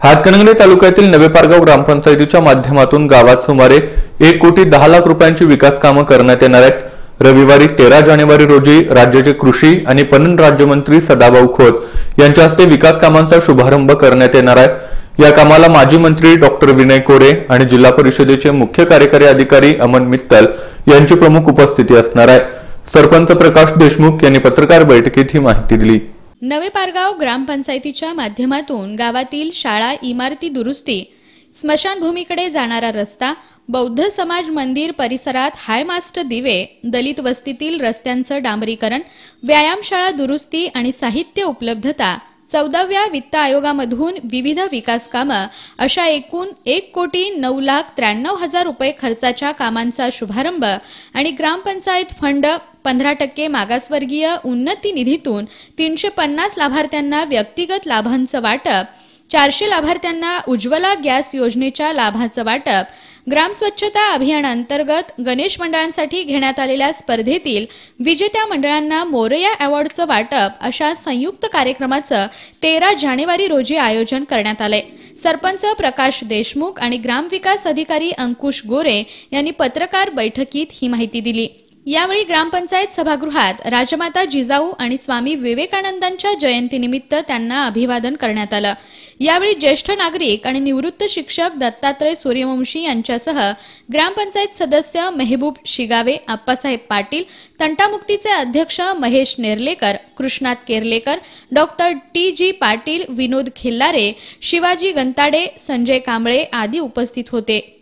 हातकणंगले तालुक्यातील नवे पारगाव ग्रामपंचायतीच्या माध्यमातून गावात सुमारे एक कोटी दहा लाख रुपयांची विकास कामं करण्यात येणार आहेत. रविवारी तेरा जानेवारी रोजी राज्याचे कृषी आणि पणन राज्यमंत्री सदाभाऊ खोत यांच्या हस्ते विकास कामांचा शुभारंभ करण्यात येणार आहे. या कामाला माजी मंत्री डॉक्टर विनय कोरे आणि जिल्हा परिषदेचे मुख्य कार्यकारी अधिकारी अमन मित्तल यांची प्रमुख उपस्थिती असणार आहे. सरपंच प्रकाश देशमुख यांनी पत्रकार बैठकीत ही माहिती दिली. नवे पारगाव ग्रामपंचायतीच्या माध्यमातून गावातील शाळा इमारती दुरुस्ती स्मशानभूमीकडे जाणारा रस्ता बौद्ध समाज मंदिर परिसरात हायमास्ट दिवे दलित वस्तीतील रस्त्यांचं डांबरीकरण व्यायामशाळा दुरुस्ती आणि साहित्य उपलब्धता चौदाव्या वित्त आयोगामधून विविध विकास कामं अशा एकूण एक कोटी नऊ लाख त्र्याण्णव हजार रुपये खर्चाच्या कामांचा शुभारंभ आणि ग्रामपंचायत फंड पंधरा टक्के मागासवर्गीय उन्नती निधीतून तीनशे पन्नास लाभार्थ्यांना व्यक्तिगत लाभांचं वाटप चारशे लाभार्थ्यांना उज्ज्वला गॅस योजनेच्या लाभाचं वाटप. ग्राम स्वच्छता अभियानांतर्गत गणेश मंडळांसाठी घेण्यात आलेल्या स्पर्धेतील विजेत्या मंडळांना मोरया अवॉर्डचं वाटप अशा संयुक्त कार्यक्रमाचं तेरा जानेवारी रोजी आयोजन करण्यात आलंय. सरपंच प्रकाश देशमुख आणि ग्रामविकास अधिकारी अंकुश गोरे यांनी पत्रकार बैठकीत ही माहिती दिली. यावेळी ग्रामपंचायत सभागृहात राजमाता जिजाऊ आणि स्वामी विवेकानंदांच्या जयंतीनिमित्त त्यांना अभिवादन करण्यात आलं. यावेळी ज्येष्ठ नागरिक आणि निवृत्त शिक्षक दत्तात्रय सूर्यवंशी यांच्यासह ग्रामपंचायत सदस्य मेहबूब शिगावे आप्पासाहेब पाटील तंटामुक्तीचे अध्यक्ष Mahesh Nerlekar Krishnat Kerlekar doctor T G Patil Vinod Khillare Shivaji Gantade Sanjay Kamble आदी उपस्थित होते.